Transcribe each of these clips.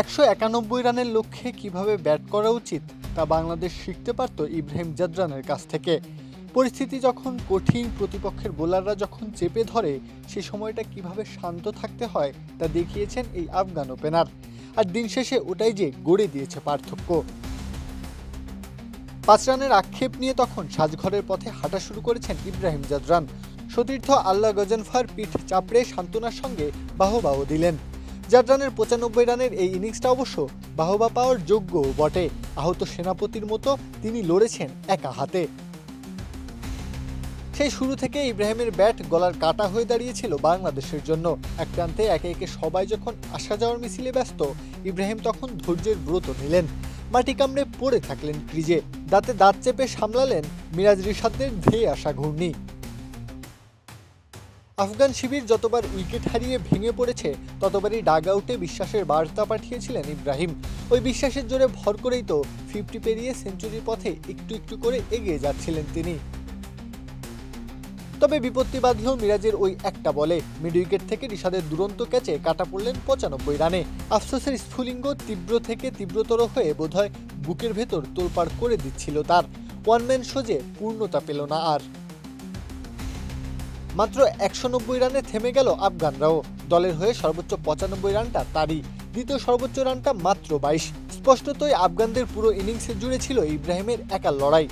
একশো একানব্বই রানের লক্ষ্যে কীভাবে ব্যাট করা উচিত তা বাংলাদেশ শিখতে পারত ইব্রাহিম জাদরানের কাছ থেকে। পরিস্থিতি যখন কঠিন, প্রতিপক্ষের বোলাররা যখন চেপে ধরে, সে সময়টা কীভাবে শান্ত থাকতে হয় তা দেখিয়েছেন এই আফগান ওপেনার। আর দিন শেষে ওটাই যে গড়ে দিয়েছে পার্থক্য। পাঁচ রানের আক্ষেপ নিয়ে তখন সাজঘরের পথে হাঁটা শুরু করেছেন ইব্রাহিম জাদরান। সতীর্থ আল্লাহ গজনফার পিঠ চাপড়ে সান্ত্বনার সঙ্গে বাহবাহ দিলেন। জাদরানের পঁচানব্বই রানের এই ইনিংসটা অবশ্য বাহবা পাওয়ার যোগ্য বটে। আহত সেনাপতির মতো তিনি লড়েছেন একা হাতে। সেই শুরু থেকে ইব্রাহিমের ব্যাট গলার কাটা হয়ে দাঁড়িয়েছিল বাংলাদেশের জন্য। এক প্রান্তে একে একে সবাই যখন আসা যাওয়ার মিছিলে ব্যস্ত, ইব্রাহিম তখন ধৈর্যের ব্রত নিলেন। মাটি কামড়ে পড়ে থাকলেন ক্রিজে। দাঁতে দাঁত চেপে সামলালেন মিরাজ রিশাদদের ধেয়ে আসা ঘূর্ণি। আফগান শিবির যতবার উইকেট হারিয়ে ভেঙে পড়েছে, ততবারই ডাগ আউটে বিশ্বাসের বার্তা পাঠিয়েছিলেন ইব্রাহিম। ওই বিশ্বাসের জোরে ভর করেই তো ফিফটি পেরিয়ে সেঞ্চুরির পথে একটু একটু করে এগিয়ে যাচ্ছিলেন তিনি। তবে বিপত্তি বাঁধল মিরাজের ওই একটা বলে, মিড উইকেট থেকে রিশাদের দুরন্ত ক্যাচে কাটা পড়লেন পঁচানব্বই রানে। আফসোসের স্ফুলিঙ্গ তীব্র থেকে তীব্রতর হয়ে বোধহয় বুকের ভেতর তোলপাড় করে দিচ্ছিল তার। ওয়ান ম্যান সোজে পূর্ণতা পেল না আর। মাত্র একশো নব্বই রানে থেমে গেল আফগানরাও। দলের হয়ে সর্বোচ্চ পঁচানব্বই রানটা তারই। দ্বিতীয় সর্বোচ্চ রানটা মাত্র বাইশ। স্পষ্টতই আফগানদের পুরো ইনিংসে জুড়ে ছিল ইব্রাহিমের একা লড়াই।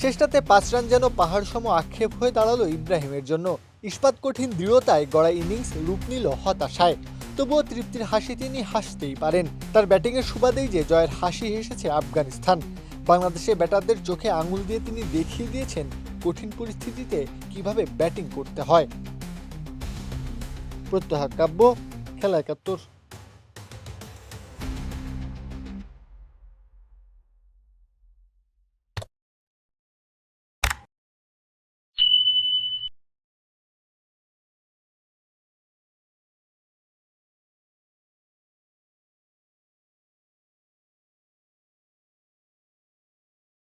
শেষটাতে পাঁচ রান যেন পাহাড় সম আক্ষেপ হয়ে দাঁড়াল ইব্রাহিমের জন্য। ইস্পাত কঠিন দৃঢ়তায় গড়া ইনিংস রূপ নিল হতাশায়। তবুও তৃপ্তির হাসি তিনি হাসতেই পারেন। তার ব্যাটিংয়ের সুবাদেই যে জয়ের হাসি হেসেছে আফগানিস্তান। বাংলাদেশের ব্যাটারদের চোখে আঙুল দিয়ে তিনি দেখিয়ে দিয়েছেন কঠিন পরিস্থিতিতে কীভাবে ব্যাটিং করতে হয়? প্রত্যাহার কাব্য খেলা একাত্তর।